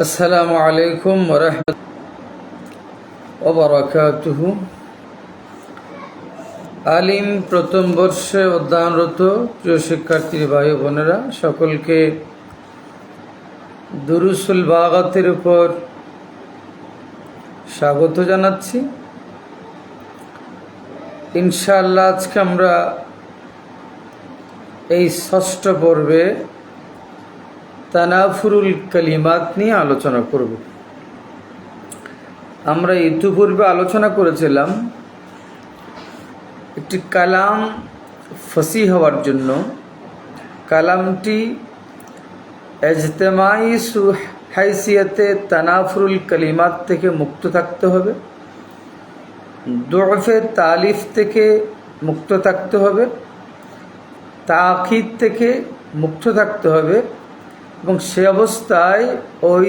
আসসালামু আলাইকুম রহমত ওবরাকাতুহ আলিম প্রথম বর্ষে অধ্যয়নরত প্রিয় শিক্ষার্থী ভাই বোনেরা, সকলকে দুরুসুল বাগাতের উপর স্বাগত জানাচ্ছি। ইনশাআল্লাহ আজকে আমরা এই ষষ্ঠ পর্বে তানাফুরুল কালিমাত নিয়ে আলোচনা করব। আমরা ইতিপূর্বে আলোচনা করেছিলাম একটি কালাম ফসি হওয়ার জন্য। কালামটি এজতেমাই হাইসিয়াতে তানাফুরুল কালিমাত থেকে মুক্ত থাকতে হবে। দোফে তালিফ থেকে মুক্ত থাকতে হবে। তাকিদ থেকে মুক্ত থাকতে হবে। এবং সে অবস্থায় ওই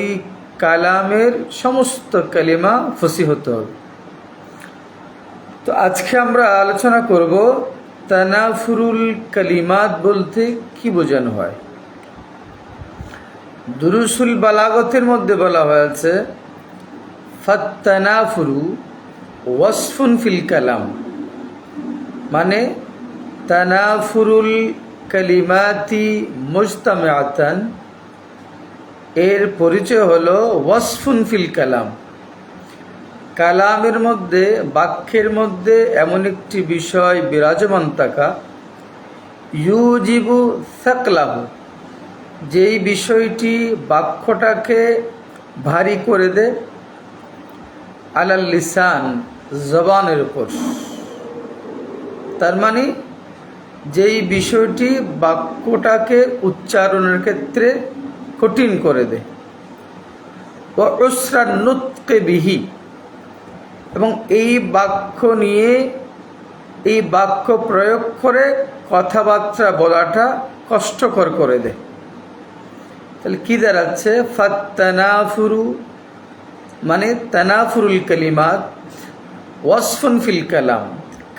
কালামের সমস্ত কালিমা ফসি হতে হবে। তো আজকে আমরা আলোচনা করব তানাফুরুল কালিমাত বলতে কি বোঝানো হয়। দুরুসুল বালাগতের মধ্যে বলা হয়েছে, ফাত্তানাফুরু ওয়াসফুন ফিল কালাম। মানে তানাফুরুল কালিমাতি মুজতামাতান এর পরিচয় হলো ওয়াসফুন ফিল কালাম। কালামের মধ্যে, বাক্যের মধ্যে এমন একটি বিষয় বিরাজমান থাকা, ইউজিবু সাকলাহু, যেই বিষয়টি বাক্যটাকে ভারী করে দে আলাল লিসান, জবানের উপর। তার মানে যেই বিষয়টি বাক্যটাকে উচ্চারণের ক্ষেত্রে কঠিন করে দেয় ও উসরা বিহি। এবং এই বাক্য নিয়ে, এই বাক্য প্রয়োগ করে কথাবার্তা বলাটা কষ্টকর করে দেয় তাহলে কি দাঁড়াচ্ছে? ফাত্তানাফুরু মানে তানাফুরুল কালিমাত, ওয়াসফুন ফিল কালাম।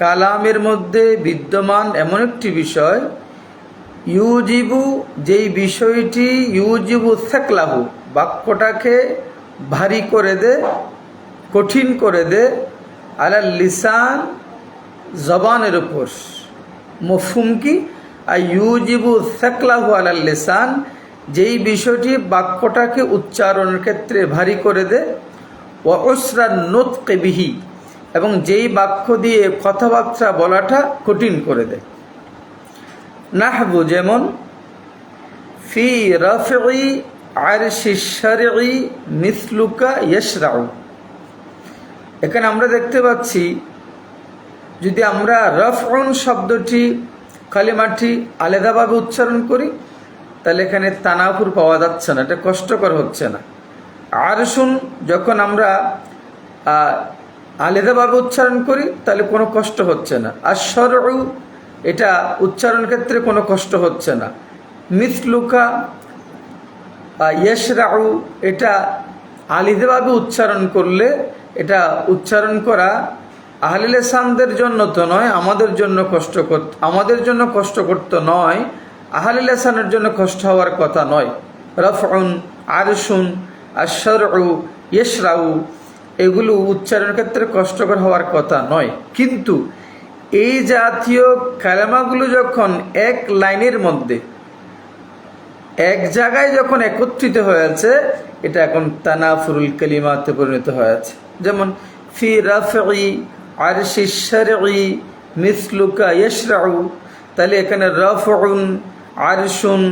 কালামের মধ্যে বিদ্যমান এমন একটি বিষয় ইউজিবু, যেই বিষয়টি ইউজিবু থাকলাহু বাক্যটাকে ভারী করে দে, কঠিন করে দে, আলাল লিসান জবানের উপর। মফুম কি? আর ইউজিবু থাকলাহু আলাল লিসান, যেই বিষয়টি বাক্যটাকে উচ্চারণের ক্ষেত্রে ভারী করে দে ও ওসরা বিহি, এবং যেই বাক্য দিয়ে কথাবার্তা বলাটা কঠিন করে দেয় নাহবু যেমন ফি রফি আরশি মিসলুকা ইয়শরাউ। এখানে আমরা দেখতে পাচ্ছি, যদি আমরা রফউন শব্দটি, কালিমাটি আলাদাভাবে উচ্চারণ করি, তাহলে এখানে তানাফুর পাওয়া যাচ্ছে না, এটা কষ্টকর হচ্ছে না। আরশুন যখন আমরা আলাদাভাবে উচ্চারণ করি, তাহলে কোনো কষ্ট হচ্ছে না। আর সরউ এটা উচ্চারণ ক্ষেত্রে কোনো কষ্ট হচ্ছে না। মিসলুকা ইয়শরাউ, এটা আলিদেভাবে উচ্চারণ করলে, এটা উচ্চারণ করা আহলিল সামদের জন্য তো নয়, আমাদের জন্য কষ্ট আমাদের জন্য কষ্ট করতে নয় আহলিল সানের জন্য কষ্ট হওয়ার কথা নয়। রফউন, আরশুন আশরউ ইয়শরাউ, এগুলো উচ্চারণের ক্ষেত্রে কষ্টকর হওয়ার কথা নয়। কিন্তু এই জাতীয় কালামাগুলো যখন এক লাইনের মধ্যে, এক জায়গায় যখন একত্রিত হয়েছে, এটা এখন তানাফুরুল কালিমাতে পরিণত হয়েছে। যেমন, ফি রাফি আরশি শরঈ মিসলুকা ইয়শরাউ, তাহলে এখানে রফউন আরশুন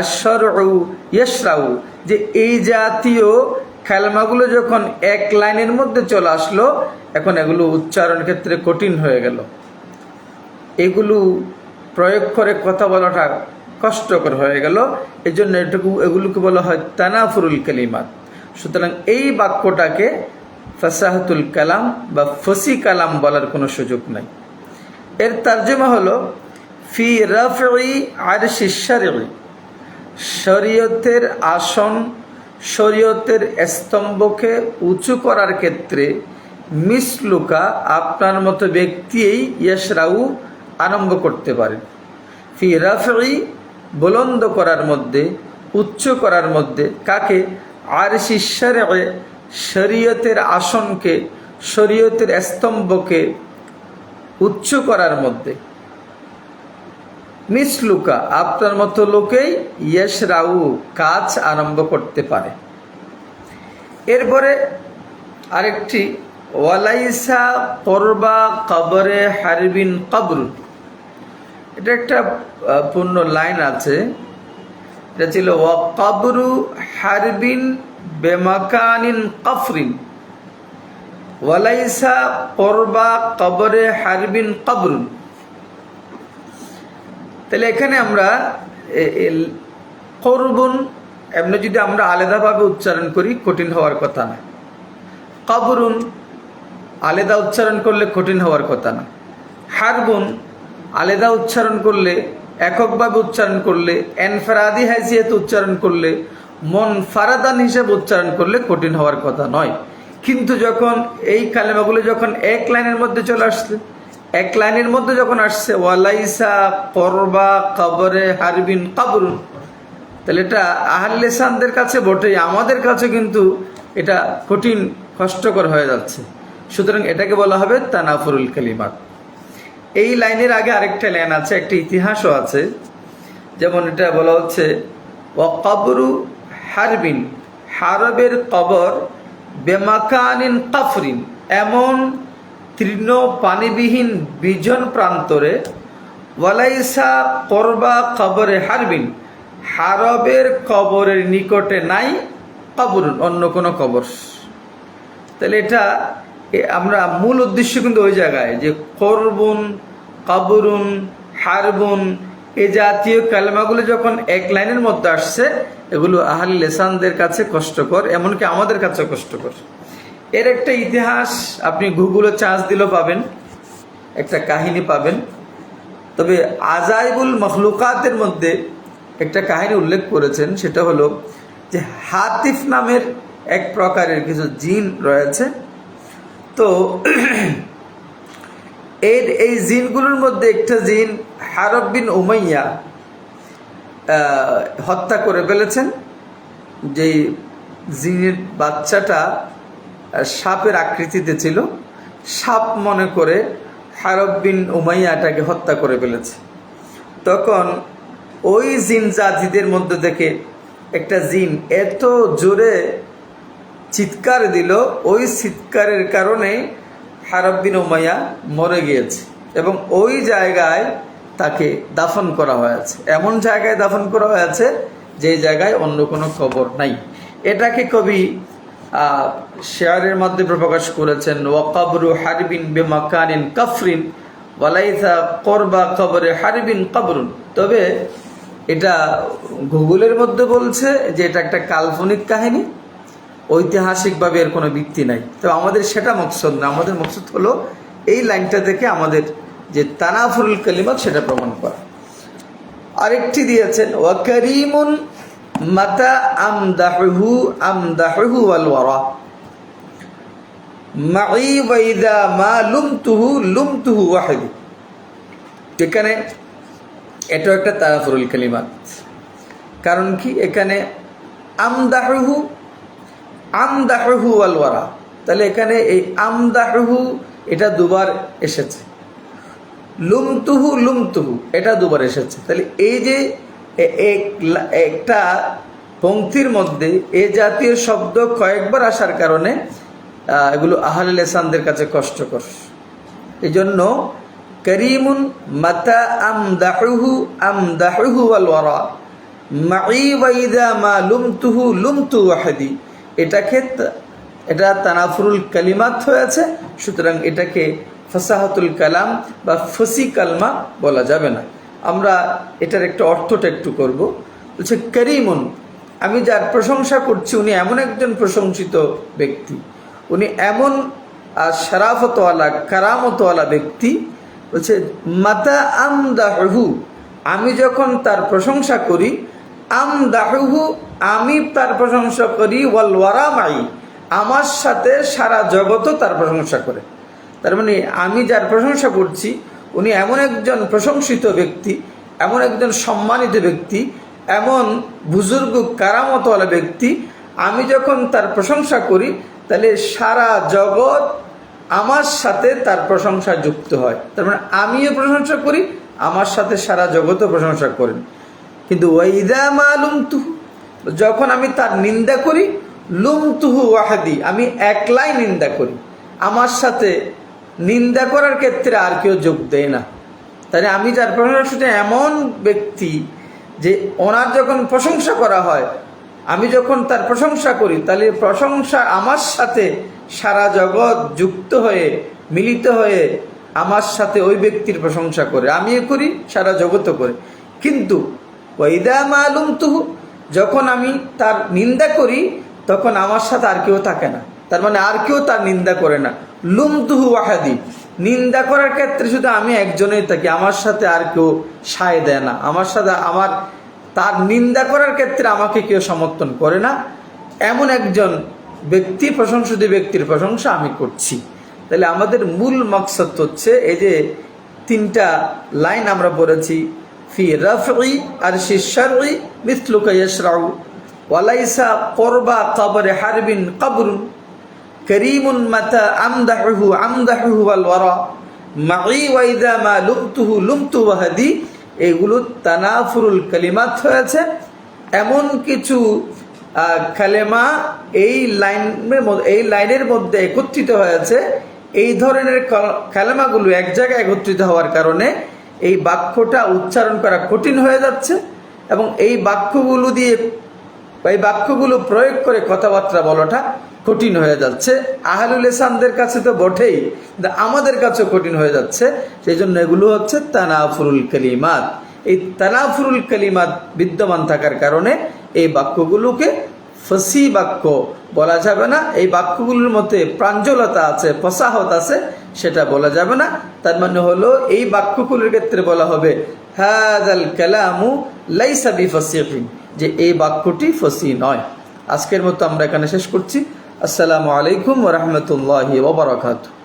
আশরউ ইয়শরাউ। যে এই জাতীয় খেলমাগুলো যখন এক লাইনের মধ্যে চলে আসলো, এখন এগুলো উচ্চারণ ক্ষেত্রে কঠিন হয়ে গেল। এগুলো প্রয়োগ করে কথা বলাটা কষ্টকর হয়ে গেল। এই জন্য এটুকু, এগুলোকে বলা হয় তানাফুরুল কালিমাত। সুতরাং এই বাক্যটাকে ফাসাহাতুল কালাম বা ফসি কালাম বলার কোনো সুযোগ নাই। এর তর্জমা হলো, ফি রফি আর শিষ্যারি শরীয়তের আসন, শরীয়তের স্তম্ভকে উঁচু করার ক্ষেত্রে মিসলুকা আপনার মতো ব্যক্তিই ইয়সরাউ আরম্ভ করতে পারেন। ফি রাফি বুলন্দ করার মধ্যে, উচ্চ করার মধ্যে, কাকে? আর শিষ্যের শরীয়তের আসনকে, শরীয়তের স্তম্ভকে উচ্চ করার মধ্যে। মিসলুকা, আপনার মতো লোকেই ইয়েস রাউ কাজ আরম্ভ করতে পারে। এরপরে আরেকটি ওয়ালাইসা করবা কবরে হারবিন কবরুন এটা একটা পূর্ণ লাইন আছে। এটা ছিল ওয়া কবরু হারবিন বেমাকানিন কফরিন। ওয়ালাইসা করবা কবরে হারবিন কবরুন তাহলে এখানে আমরা করবুন, এমনি যদি আমরা আলাদাভাবে উচ্চারণ করি, কঠিন হওয়ার কথা না। কবরুন আলাদা উচ্চারণ করলে কঠিন হওয়ার কথা না। হারবুন আলাদা উচ্চারণ করলে, এককভাবে উচ্চারণ করলে, এনফারাদি হাইসিয়াত উচ্চারণ করলে মন ফারাদান হিসেবে উচ্চারণ করলে কঠিন হওয়ার কথা নয়। কিন্তু যখন এই কালেমাগুলো যখন এক লাইনের মধ্যে চলে আসছে, এক লাইনের মধ্যে যখন আসছে, ওয়ালাইসা করবা কবরে হারবিন কাবরুন। তাহলে এটা আহলেসানদের কাছে বটেই, আমাদের কাছে কিন্তু এটা কঠিন, কষ্টকর হয়ে যাচ্ছে। সুতরাং এটাকে বলা হবে তানাফুরুল কালিমাত। এই লাইনের আগে আরেকটা লাইন আছে, একটা ইতিহাসও আছে। যেমন এটা বলা হচ্ছে ওয়াকাবরু হারবিন, হারবের কবর বেমাকানিন কাফরিন এমন তৃণ পানিবিহীন বিজন প্রান্তরে, ওয়ালাইসা করবা কবরে হারবিন হারবের কবরের নিকটে নাই কবরুন, অন্য কোনো কবর। তাহলে এটা আমরা মূল উদ্দেশ্য কিন্তু ওই জায়গায় যে করবুন কাবরুন, হারবুন এই জাতীয় কালেমাগুলো যখন এক লাইনের মধ্যে আসছে, এগুলো আহাল লেসানদের কাছে কষ্টকর, এমনকি আমাদের কাছে কষ্টকর। এর একটা ইতিহাস, আপনি গুগলে চার্জ দিলেও পাবেন, একটা কাহিনী পাবেন। তবে আজাইবুল মখলুকাতের মধ্যে একটা কাহিনী উল্লেখ করেছেন, সেটা হলো যে হাতিফ নামের এক প্রকারের কিছু জিন রয়েছে। তো এর এই জিনগুলোর মধ্যে একটা জিন হারব বিন উমাইয়া হত্যা করে ফেলেছেন। যেই জিনের বাচ্চাটা সাপের আকৃতিতে ছিল, সাপ মনে করে হারব বিন উমাইয়াটাকে হত্যা করে ফেলেছে। তখন ওই জিন জাতিদের মধ্যে থেকে একটা জিন এত জোরে চিৎকার দিল। ওই চিৎকারের কারণে হারব বিন উমাইয়া মরে গিয়েছে এবং ওই জায়গায় তাকে দাফন করা হয়েছে। এমন জায়গায় দাফন করা হয়েছে যে জায়গায় অন্য কোনো খবর নাই। এটাকে কবি শেয়ারের মাধ্যমে প্রকাশ করেছেন, ওয়াকাবরু হারবিন বেমাকানিন কাফরিন, ওয়ালাইসা করবা কবরে হারবিন কাবরুন। তবে এটা গুগলের মধ্যে বলছে যে এটা একটা কাল্পনিক কাহিনী। ঐতিহাসিকভাবে এর কোনো ভিত্তি নাই। তো আমাদের সেটা মকসদ না, আমাদের মকসদ হলো এই লাইনটা থেকে আমাদের যে তানাফুরুল কালিমাত সেটা প্রমাণ করা। আরেকটি দিয়েছেন, ওয়া করিমুন মাতা আমদাহু আমদাহু ওয়াল ওয়ারা। মাই ওয়াইদা মা লুমতুহু লুমতুহু ওয়াহিদি। এখানে এটাও একটা তারাফুরুল কালিমাত। কারণ কি? এখানে আমদাহু আমদাহু আল ওয়ারা। তাহলে এখানে এই আমদাহু এটা দুবার এসেছে। লুমতুহু লুমতুহু এটা দুবার এসেছে। তাহলে এই যে একটা পঙ্ক্তির মধ্যে এ জাতীয় শব্দ কয়েকবার আসার কারণে এগুলো আহল লেসানদের কাছে কষ্টকর। এই জন্য করিমুন মাতা আমদাহু আমদাহু আল ওয়ারা। মা লুমতুহু লুমতু ওয়াহাদি। এটাকে এটা তানাফুরুল কালিমাত হয়েছে সুতরাং এটাকে ফসাহাতুল কালাম বা ফসি কালমা বলা যাবে না। আমরা এটার একটা অর্থটা একটু করব। বলছে করিমুন। আমি যার প্রশংসা করছি উনি এমন একজন প্রশংসিত ব্যক্তি। উনি এমন আহ, শারাফতওয়ালা কারামতওয়ালা ব্যক্তি। বলছে মাতা আমদাহু আমি যখন তার প্রশংসা করি আমদাহু আমি তার প্রশংসা করি, ওয়াল ওয়ারামাই। আমার সাথে সারা জগতও তার প্রশংসা করে। তার মানে আমি যার প্রশংসা করছি, উনি এমন একজন প্রশংসিত ব্যক্তি, এমন একজন সম্মানিত ব্যক্তি, এমন বুজুর্গ কারামতওয়ালা ব্যক্তি। আমি যখন তার প্রশংসা করি, তাহলে সারা জগৎ আমার সাথে তার প্রশংসা যুক্ত হয়। তার মানে আমিও প্রশংসা করি, আমার সাথে সারা জগতও প্রশংসা করেন। কিন্তু ওয়াইদা মালুম তুহু যখন আমি তার নিন্দা করি লুম তুহু ওয়াহাদি, আমি একলাই নিন্দা করি। আমার সাথে নিন্দা করার ক্ষেত্রে আর কেউ যোগ দেয় না। তাই আমি যার প্রশংসা শুনে এমন ব্যক্তি যে ওনার যখন প্রশংসা করা হয়, আমি যখন তার প্রশংসা করি, তাহলে প্রশংসা আমার সাথে সারা জগৎ যুক্ত হয়ে, মিলিত হয়ে আমার সাথে ওই ব্যক্তির প্রশংসা করে। আমিও করি, সারা জগতও করে। কিন্তু ওইদা মালুম তুহু যখন আমি তার নিন্দা করি, তখন আমার সাথে আর কেউ থাকে না। তার মানে আর কেউ তার নিন্দা করে না। লুম তুহু ওয়াহাদি। নিন্দা করার ক্ষেত্রে শুধু আমি একজনেই থাকি। আমার সাথে আর কেউ সায় দেয় না। আমার সাথে আমার, তার নিন্দা করার ক্ষেত্রে আমাকে কেউ সমর্থন করে না। এমন একজন ব্যক্তি, প্রশংসিত ব্যক্তির প্রশংসা আমি করছি। তাহলে আমাদের মূল মকসদ হচ্ছে এই যে তিনটা লাইন আমরা পড়েছি। ফি রফি আর শিশারি মিথলুকা ইয়সরাউ ওয়ালাইসা করবা কবরে হারবিন কবরুন করিমুন মাতা আমদাহু আমদাহু ওয়াল ওয়ারা মাই ওয়াইদা লুমতুহু লুমতু এগুলো তানাফুরুল কালিমাত হয়েছে। এমন কিছু কালেমা এই লাইনের এই লাইনের মধ্যে একত্রিত হয়েছে। এই ধরনের কালেমাগুলো এক জায়গায় একত্রিত হওয়ার কারণে এই বাক্যটা উচ্চারণ করা কঠিন হয়ে যাচ্ছে এবং এই বাক্যগুলো দিয়ে, এই বাক্যগুলো প্রয়োগ করে কথাবার্তা বলাটা কঠিন হয়ে যাচ্ছে। আহলুল ইসলামদের কাছে তো বটেই আমাদের কাছেও কঠিন হয়ে যাচ্ছে। সেই জন্য এগুলো হচ্ছে তানাফুরুল কালিমাত। এই তানাফুরুল কালিমাত বিদ্যমান থাকার কারণে এই বাক্যগুলোকে ফসি বাক্য বলা যাবে না। এই বাক্যগুলোর মধ্যে প্রাঞ্জলতা আছে, ফসাহত আছে। সেটা বলা যাবে না। তার মানে হলো, এই বাক্যগুলোর ক্ষেত্রে বলা হবে হাদাল কালামু লাইসা বিফসিহিন যে এই বাক্যটি ফসি নয়। আজকের মতো আমরা এখানে শেষ করছি। আসসালামু আলাইকুম রহমতুল্লাহ ওবরাকাতুহ